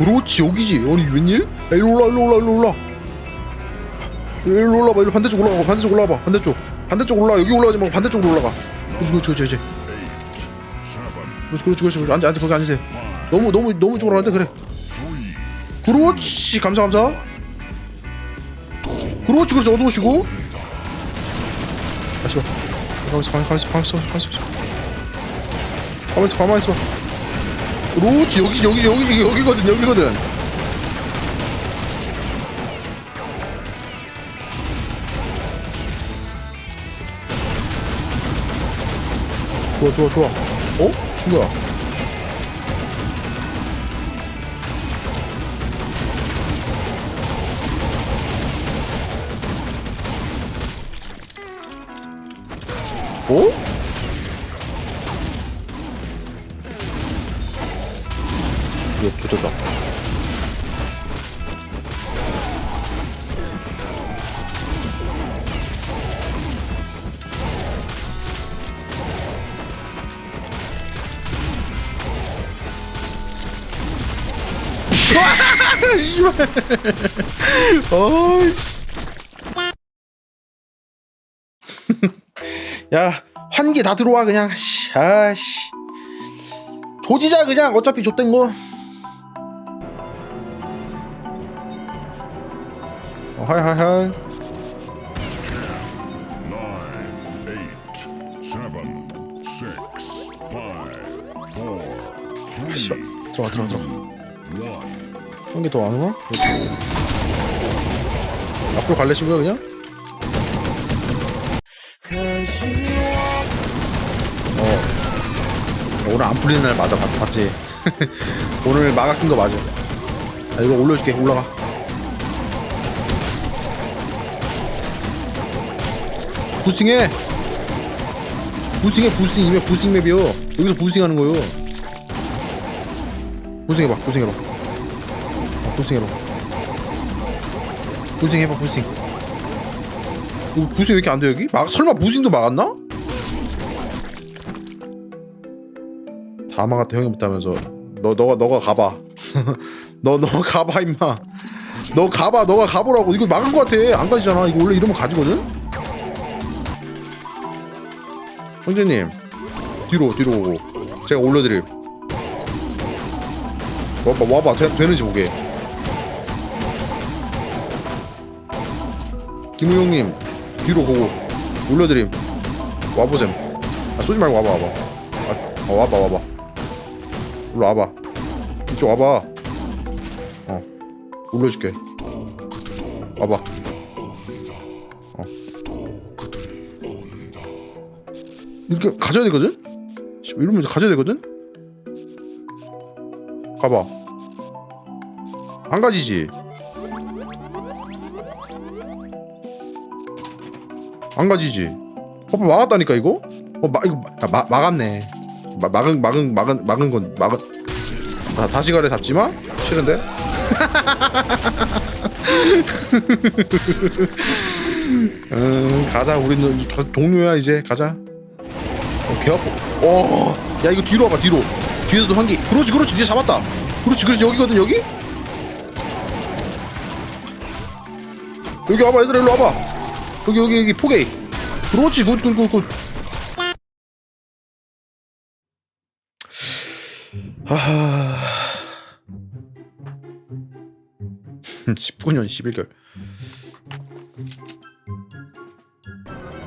그렇지 여기지. 아니 웬일? 야 일로 올라 일로 올라 일로 올라. 일로 올라봐. 일로 반대쪽 올라가 반대쪽 올라가봐. 반대쪽. 반대쪽 올라가 여기 올라가지 말고 반대쪽으로 올라가. 그렇지 그렇지 그렇지 그렇지. 그렇지 그렇지 그렇지. 앉아 앉아 거기 앉으세요. 너무 너무 너무 쪽으로 하는데 그래. 그렇지 감사 감사. 그렇지 그렇지. 어서 오시고. 다시 봐 가만있어 가만있어 가만있어 가만있어. 가만있어 가만있어. 그렇지 여기 여기 여기 여기거든 여기거든 좋아 좋아 좋아 어? 친구야 어? 이거 도졌다 씨발 어이 야 환기 다 들어와 그냥. 씨, 아씨. 조지자 그냥. 어차피 좆된 거 five, four, 씨발 three, 들어가 들어가 들어가 one. 한개더안 오나? 그렇지. 앞으로 갈래 친구야 그냥? 어 오늘 안 풀리는 날 맞아 봤, 봤지 오늘 마가 낀 거 맞아 아 이거 올려줄게 올라가 부스팅해. 부스팅해 부스팅 이면 부스팅 맵이요. 여기서 부스팅 하는 거요. 부스팅해봐 어, 부스팅해봐. 부스팅해봐 부스팅. 이거 부스팅 왜 이렇게 안 돼 여기? 막, 설마 부스팅도 막았나? 다 막았다 형이 못하면서 너 너가 너가 가봐. 너 너 가봐 임마. 너 가봐 너가 가보라고. 이거 막은 거 같아. 안 가지잖아. 이거 원래 이러면 가지거든 형제님 뒤로 뒤로 오고. 제가 올려드릴. 와봐 와봐. 되, 되는지 보게. 김우영님 뒤로 보고. 올려드림. 와보셈. 아 쏘지 말고 와봐 와봐. 아, 어, 와봐 와봐. 일로 와봐. 이쪽 와봐. 어 올려줄게. 와봐 이렇게 가져야 되거든? 씨, 이러면 가져야 되거든? 가봐. 안 가지지? 안 가지지? 오빠 막았다니까 이거? 어 마, 이거 마, 마, 막았네. 마, 막은 막은 막은 막은 건 막은. 나 다시 가래 잡지마? 싫은데? 음 가자 우리는 다 동료야 이제. 가자 어, 개 아파 어 야 이거 뒤로 와봐 뒤로. 뒤에서도 한기. 그렇지 그렇지. 뒤에 잡았다. 그렇지 그렇지. 여기거든 여기? 여기 와봐 얘들아 일로 와봐. 여기 여기 여기 포게이. 그렇지 굿굿굿굿. 하하 19년 11개월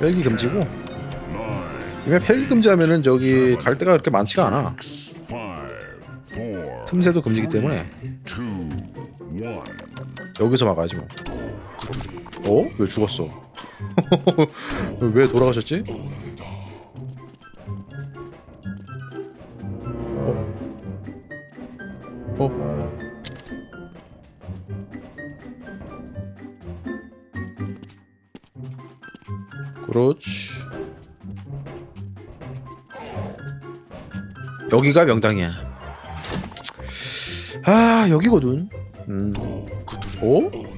헬기 금지고 이ਵੇਂ 헬기 금지하면은 저기 갈 데가 그렇게 많지가 않아 틈새도 금지기 때문에. 여기서 막아야지 뭐 어? 왜 죽었어? 왜 돌아가셨지? 여기가 명당이야 아 여기거든 음. 어?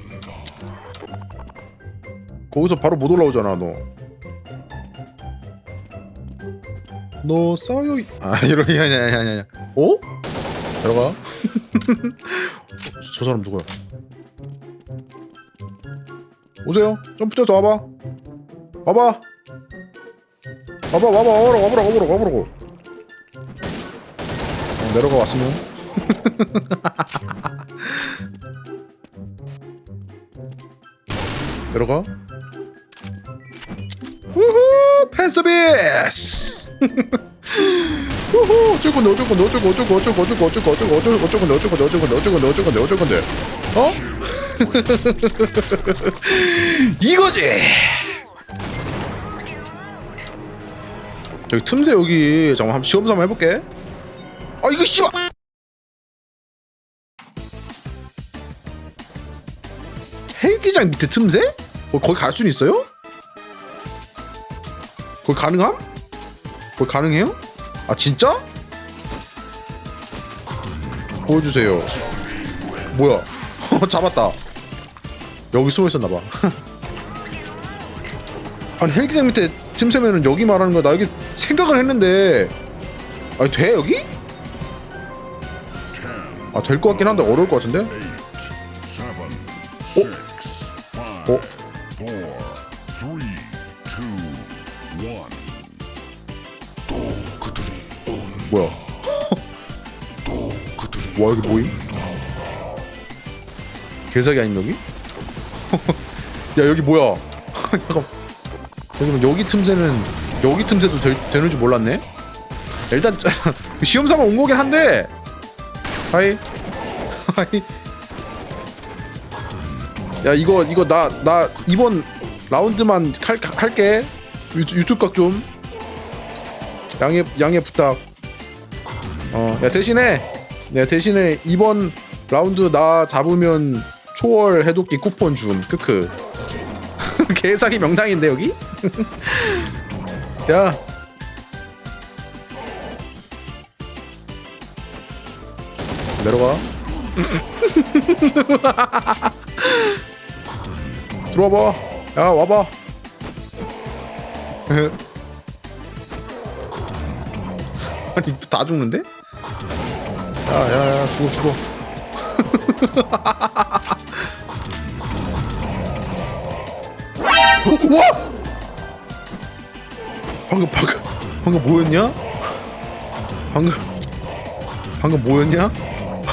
거기서 바로 못 올라오잖아 너. 너 있... 아 이러냐 아냐 아냐 아냐. 어? 들어가. 저 사람 누구야? 오세요. 점프 뛰어서 와봐. 와봐. 와봐 와봐 와보라고 와보라고 와보라고 와보라고. 내려가 왔으면 내려가 우후 팬서비스 우후 어쩌고 너저고 너저고 어쩌고 어쩌고 어쩌고 어쩌고 어쩌고 어쩌고 어쩌고 너저고 너저고 너저고 너저고 너저건데 어? 이거지 여기 틈새 여기 잠깐 시험 삼아 해볼게 아 이거 씨발. 헬기장 밑에 틈새? 어, 거기 갈 수는 있어요? 거기 가능함? 거기 가능해요? 아 진짜? 보여주세요. 뭐야? 잡았다. 여기 숨어 있었나봐. 아니 헬기장 밑에 틈새면은 여기 말하는 거야. 나 여기 생각을 했는데, 아니 돼 여기? 아 될 것 같긴 한데 어려울 것 같은데? 어? one. 뭐야? 와 여기 뭐임? 개사기 아닌 여기? 야 여기 뭐야? 잠깐 여기면 여기 틈새는 여기 틈새도 될, 되는 줄 몰랐네. 일단 시험 삼아 온 거긴 한데. 하이 하이. 야 이거 이거 나 나 이번 라운드만 할, 할게. 유, 유튜브 각좀 양해 양해 부탁. 어, 야 대신에 네 대신에 이번 라운드 나 잡으면 초월 해독기 쿠폰 준 크크. 개사기 명당인데 여기? 야. 내려가. 들어와봐. 야 와봐. 아니 다 죽는데? 야야야 죽어 죽어 어, 와! 방금 방금 방금 뭐였냐? 방금 방금 뭐였냐?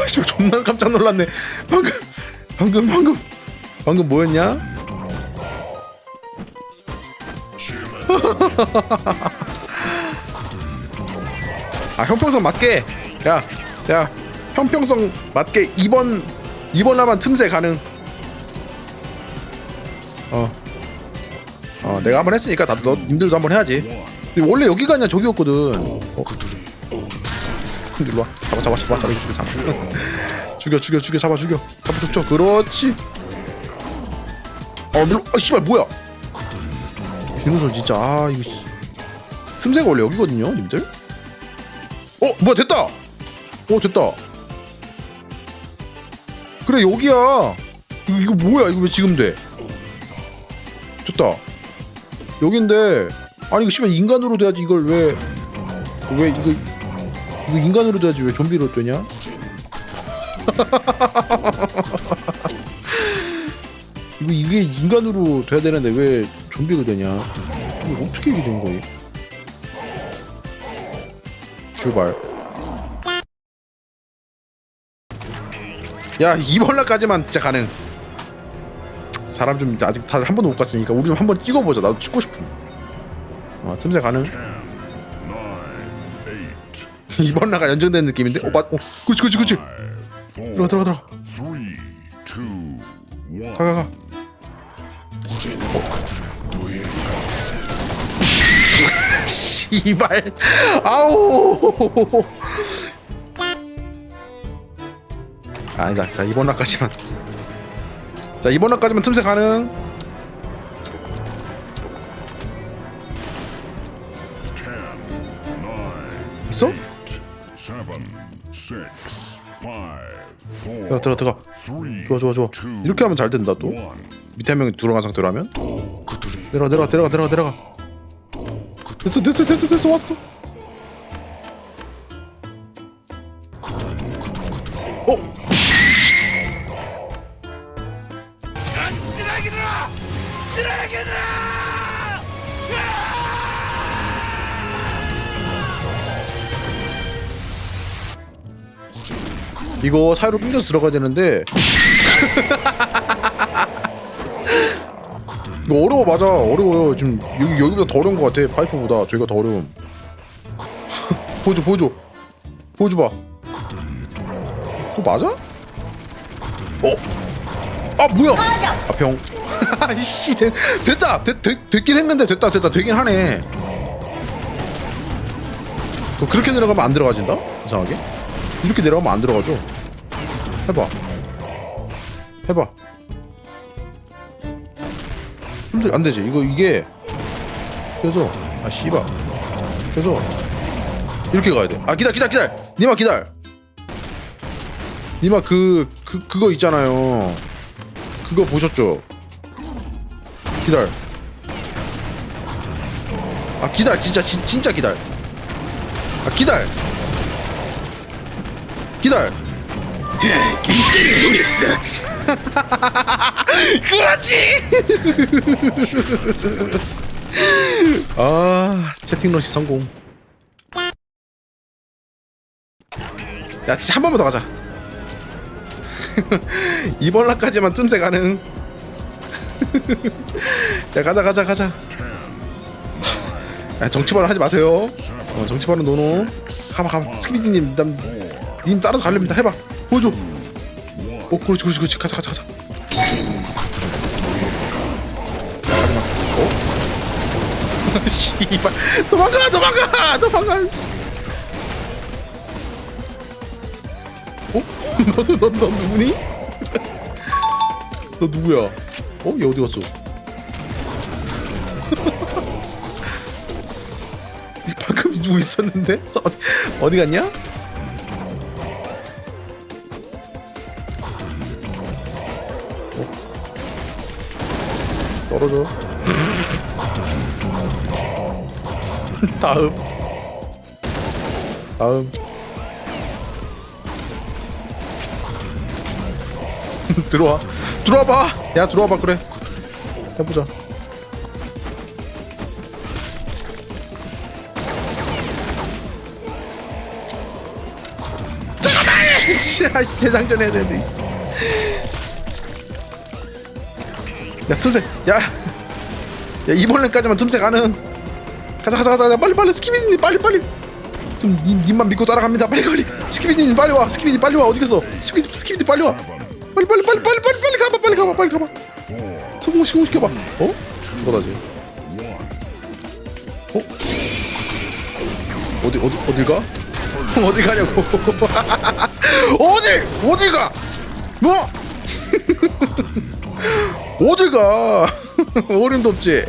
아씨 존나 깜짝 놀랐네 방금 방금 방금 방금 뭐였냐? 아 형평성 맞게 야 야 형평성 맞게 2번 2번 라만 틈새 가능 어. 어 내가 한번 했으니까 다너 님들도 한번 해야지 원래 여기가 아니라 저기였거든 어? 일로 와. 잡아 잡아 잡아 잡아. 잡아. 죽여 죽여 죽여 잡아 죽여. 잡아 죽여 그렇지. 어 밀어 아 씨발 뭐야? 비누솔 진짜 아 이거 씨. 틈새가 원래 여기거든요 님들? 어 뭐야 됐다! 어 됐다. 그래 여기야. 이거, 이거 뭐야? 이거 왜 지금 돼? 됐다. 여긴데. 아니 이거 씨발 인간으로 돼야지 이걸 왜왜 이거 이거 인간으로 돼야지 왜 좀비로 되냐? 이거 이게 인간으로 돼야 되는데 왜 좀비가 되냐? 이거 어떻게 이게 된 거야 출발. 야 이번 날까지만 진짜 가능 사람 좀 아직 다들 한 번도 못 갔으니까 우리 좀 한번 찍어보자. 나도 찍고 싶음 아 틈새 가능 이번 나가 연정된 느낌인데? 어, 맞, 어 그렇지 그렇지 그렇지. 들어가 들어가 들어가. two, one. 가가 가. 씨발. 아우. 아니다. 자 이번 화까지만. 자 이번 화까지만 틈새 가능 들어가 들어가 들어가 좋아 좋아 좋아. 이렇게 하면 잘 된다 또. 밑에 한 명이 들어간 상태로 하면. 내려가 내려가 내려가 내려가. 내려가 됐어 됐어 됐어 됐어 왔어 어 이거 사이로 낑겨서 들어가야 되는데. 이거 어려워 맞아. 어려워요. 지금 여기 여기보다 더 어려운 것 같아 파이프보다. 저희가 더 어려움. 보여줘 보여줘. 보여줘 봐. 그거 맞아? 어? 아 뭐야? 아병. 아이씨 됐, 됐다. 됐, 됐, 됐긴 했는데 됐다 됐다. 되긴 하네. 그 그렇게 내려가면 안 들어가진다? 이상하게? 이렇게 내려가면 안 들어가죠 해봐. 해봐. 근데 안 되지. 이거 이게. 그래서 아 씨발. 그래서 이렇게 가야 돼 아 기다려 기다려 기다려. 니마 기다려. 니마 그, 그 그거 있잖아요. 그거 보셨죠? 기다려. 아 기다려. 진짜 진, 진짜 기다려. 아 기다려. 기다 려 모르겠어. 그렇지! 아 채팅러시 성공. 야 진짜 한 번만 더 가자. 이번 락까지만 뜸새 가능. 야 가자 가자 가자. 야 정치 발언 하지 마세요. 어, 정치 발언 노노. 가봐 가봐. 스키비디님 남, 님 따라서 가렵니다. 해봐 보여줘 어 그렇지 그렇지 그렇지 가자 가자 가자 어? 씨발 도망가 도망가 도망가 어? 너도 너, 너 누구니? 너 누구야? 어? 얘 어디 갔어? 이 방금 누구 있었는데? 어디 갔냐? 떨어져. 다음. 다음. 들어와. 들어와 봐 야 들어와 봐 그래. 해보자. 잠깐만! 진짜 재장전 해야 되는데 야 틈새. 야, 야 이번에까지만 틈새 가능. 가자 가자 가자 빨리 빨리. 스키비님 빨리 빨리. 좀 님, 님만 믿고 따라갑니다. 빨리 빨리. 스키비님 빨리 와. 스키비님 빨리 와. 어디 갔어? 스키비 스키비님 빨리 와. 빨리 빨리 빨리 빨리 빨리 빨리 가봐 빨리 가봐 빨리 가봐. 성공 시켜봐. 어? 죽어다지. 어? 어디 어디 어딜 가? 어디 가냐고. 어디 어디 가? 뭐? 어딜 가 어림도 없지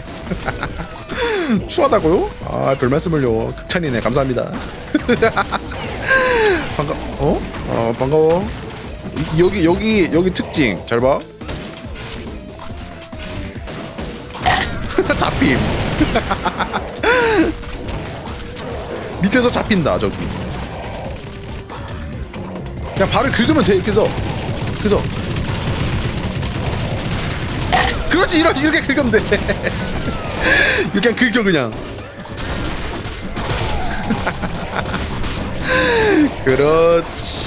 추하다고요? 아, 별 말씀을요. 극찬이네. 감사합니다. 반가, 어? 어, 반가워. 이- 여기, 여기, 여기 특징. 잘 봐. 잡힘. 밑에서 잡힌다, 저기. 그냥 발을 긁으면 돼, 이렇게 해서. 그래서. 그렇지, 이렇게, 이렇게 긁으면 돼. 그냥 긁혀 그냥 그렇지